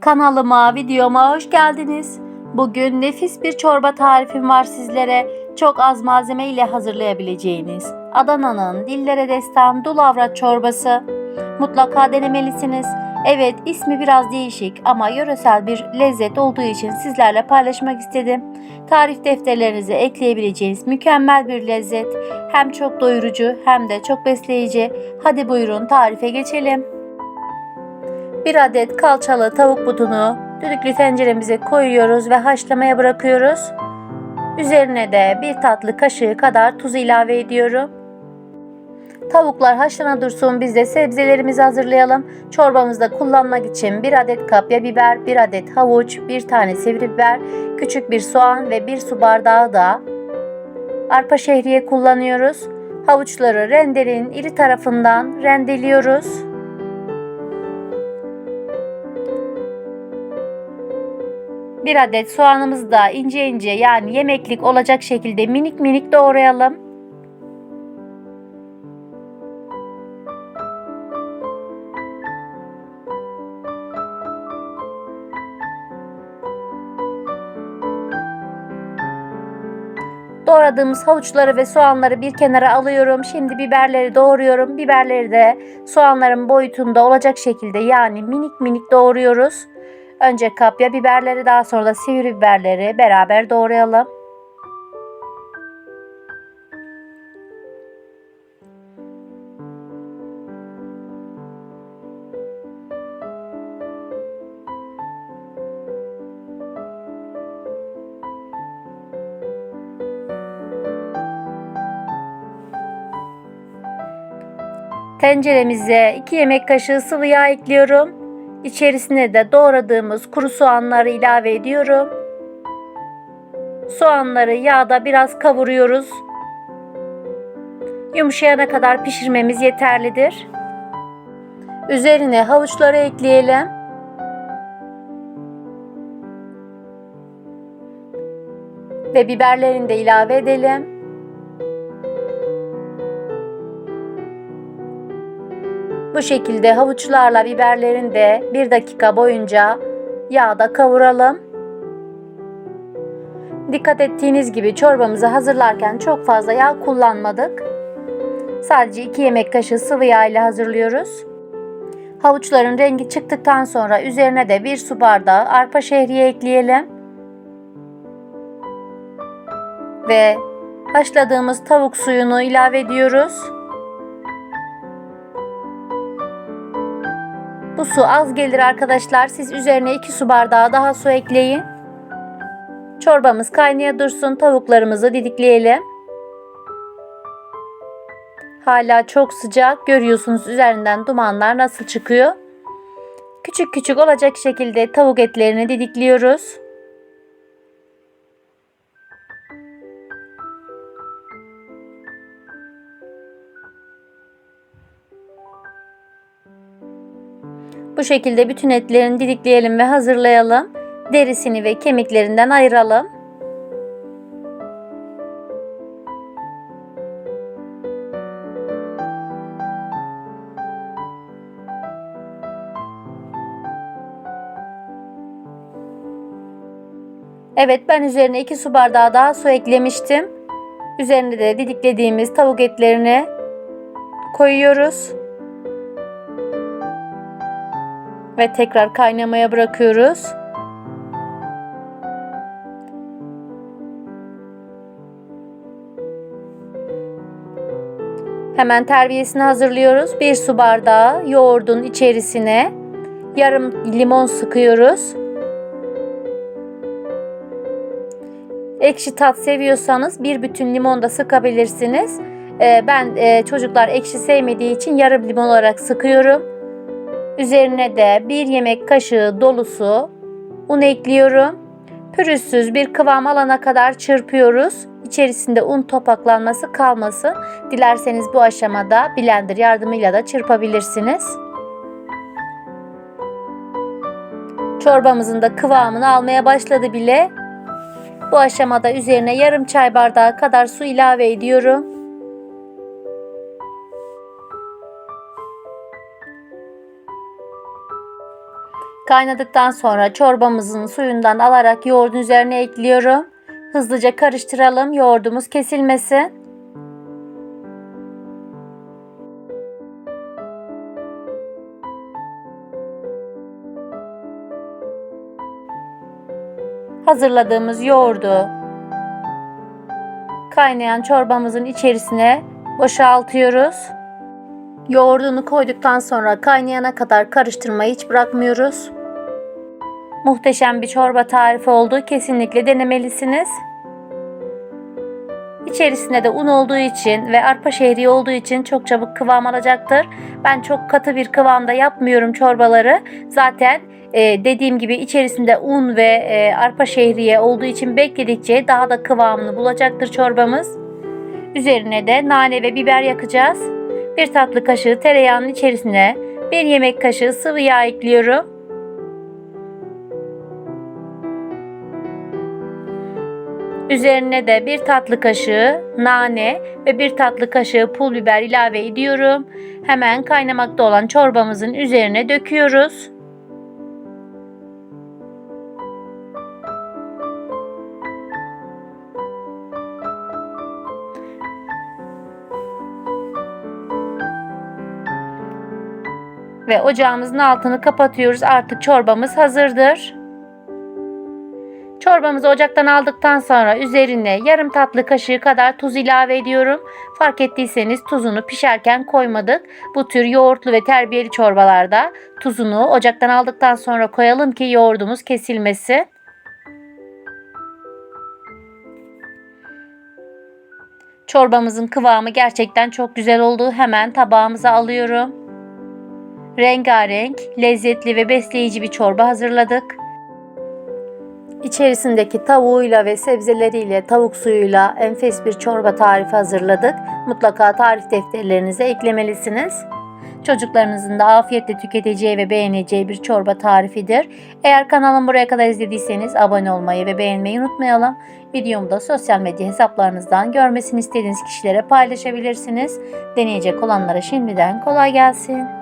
Kanalıma, videoma hoş geldiniz. Bugün nefis bir çorba tarifim var sizlere. Çok az malzeme ile hazırlayabileceğiniz Adana'nın dillere destan dulavra çorbası. Mutlaka denemelisiniz. Evet ismi biraz değişik ama yöresel bir lezzet olduğu için sizlerle paylaşmak istedim. Tarif defterlerinize ekleyebileceğiniz mükemmel bir lezzet. Hem çok doyurucu hem de çok besleyici. Hadi buyurun tarife geçelim. 1 adet kalçalı tavuk butunu düdüklü tenceremize koyuyoruz ve haşlamaya bırakıyoruz. Üzerine de bir tatlı kaşığı kadar tuz ilave ediyorum. Tavuklar haşlana dursun biz de sebzelerimizi hazırlayalım. Çorbamızda kullanmak için 1 adet kapya biber, 1 adet havuç, 1 tane sivri biber, küçük bir soğan ve 1 su bardağı da arpa şehriye kullanıyoruz. Havuçları renderin iri tarafından rendeliyoruz. Bir adet soğanımızı da ince ince yani yemeklik olacak şekilde minik minik doğrayalım. Doğradığımız havuçları ve soğanları bir kenara alıyorum. Şimdi biberleri doğruyorum. Biberleri de soğanların boyutunda olacak şekilde yani minik minik doğruyoruz. Önce kapya biberleri daha sonra da sivri biberleri beraber doğrayalım. Tenceremize 2 yemek kaşığı sıvı yağ ekliyorum. İçerisine de doğradığımız kuru soğanları ilave ediyorum. Soğanları yağda biraz kavuruyoruz. Yumuşayana kadar pişirmemiz yeterlidir. Üzerine havuçları ekleyelim. Ve biberlerini de ilave edelim. Bu şekilde havuçlarla biberlerin de 1 dakika boyunca yağda kavuralım. Dikkat ettiğiniz gibi çorbamızı hazırlarken çok fazla yağ kullanmadık. Sadece 2 yemek kaşığı sıvı yağ ile hazırlıyoruz. Havuçların rengi çıktıktan sonra üzerine de 1 su bardağı arpa şehriye ekleyelim. Ve haşladığımız tavuk suyunu ilave ediyoruz. Bu su az gelir arkadaşlar. Siz üzerine 2 su bardağı daha su ekleyin. Çorbamız kaynaya dursun. Tavuklarımızı didikleyelim. Hala çok sıcak. Görüyorsunuz üzerinden dumanlar nasıl çıkıyor. Küçük küçük olacak şekilde tavuk etlerini didikliyoruz. Bu şekilde bütün etlerini didikleyelim ve hazırlayalım. Derisini ve kemiklerinden ayıralım. Evet ben üzerine 2 su bardağı daha su eklemiştim. Üzerine de didiklediğimiz tavuk etlerini koyuyoruz. Ve tekrar kaynamaya bırakıyoruz. Hemen terbiyesini hazırlıyoruz. Bir su bardağı yoğurdun içerisine yarım limon sıkıyoruz. Ekşi tat seviyorsanız bir bütün limon da sıkabilirsiniz. Ee, ben e, çocuklar ekşi sevmediği için yarım limon olarak sıkıyorum. Üzerine de bir yemek kaşığı dolusu un ekliyorum. Pürüzsüz bir kıvam alana kadar çırpıyoruz. İçerisinde un topaklanması kalmasın. Dilerseniz bu aşamada blender yardımıyla da çırpabilirsiniz. Çorbamızın da kıvamını almaya başladı bile. Bu aşamada üzerine yarım çay bardağı kadar su ilave ediyorum. Kaynadıktan sonra çorbamızın suyundan alarak yoğurdun üzerine ekliyorum. Hızlıca karıştıralım yoğurdumuz kesilmesin. Hazırladığımız yoğurdu kaynayan çorbamızın içerisine boşaltıyoruz. Yoğurdunu koyduktan sonra kaynayana kadar karıştırmayı hiç bırakmıyoruz. Muhteşem bir çorba tarifi oldu. Kesinlikle denemelisiniz. İçerisinde de un olduğu için ve arpa şehriye olduğu için çok çabuk kıvam alacaktır. Ben çok katı bir kıvamda yapmıyorum çorbaları. Zaten e, dediğim gibi içerisinde un ve e, arpa şehriye olduğu için bekledikçe daha da kıvamını bulacaktır çorbamız. Üzerine de nane ve biber yakacağız. Bir tatlı kaşığı tereyağının içerisine bir yemek kaşığı sıvı yağ ekliyorum. Üzerine de bir tatlı kaşığı nane ve bir tatlı kaşığı pul biber ilave ediyorum. Hemen kaynamakta olan çorbamızın üzerine döküyoruz. Ve ocağımızın altını kapatıyoruz. Artık çorbamız hazırdır. Çorbamızı ocaktan aldıktan sonra üzerine yarım tatlı kaşığı kadar tuz ilave ediyorum. Fark ettiyseniz tuzunu pişerken koymadık. Bu tür yoğurtlu ve terbiyeli çorbalarda tuzunu ocaktan aldıktan sonra koyalım ki yoğurdumuz kesilmesin. Çorbamızın kıvamı gerçekten çok güzel oldu. Hemen tabağımıza alıyorum. Rengarenk, lezzetli ve besleyici bir çorba hazırladık. İçerisindeki tavuğuyla ve sebzeleriyle, tavuk suyuyla enfes bir çorba tarifi hazırladık. Mutlaka tarif defterlerinize eklemelisiniz. Çocuklarınızın da afiyetle tüketeceği ve beğeneceği bir çorba tarifidir. Eğer kanalımı buraya kadar izlediyseniz abone olmayı ve beğenmeyi unutmayalım. Videomu da sosyal medya hesaplarınızdan görmesini istediğiniz kişilere paylaşabilirsiniz. Deneyecek olanlara şimdiden kolay gelsin.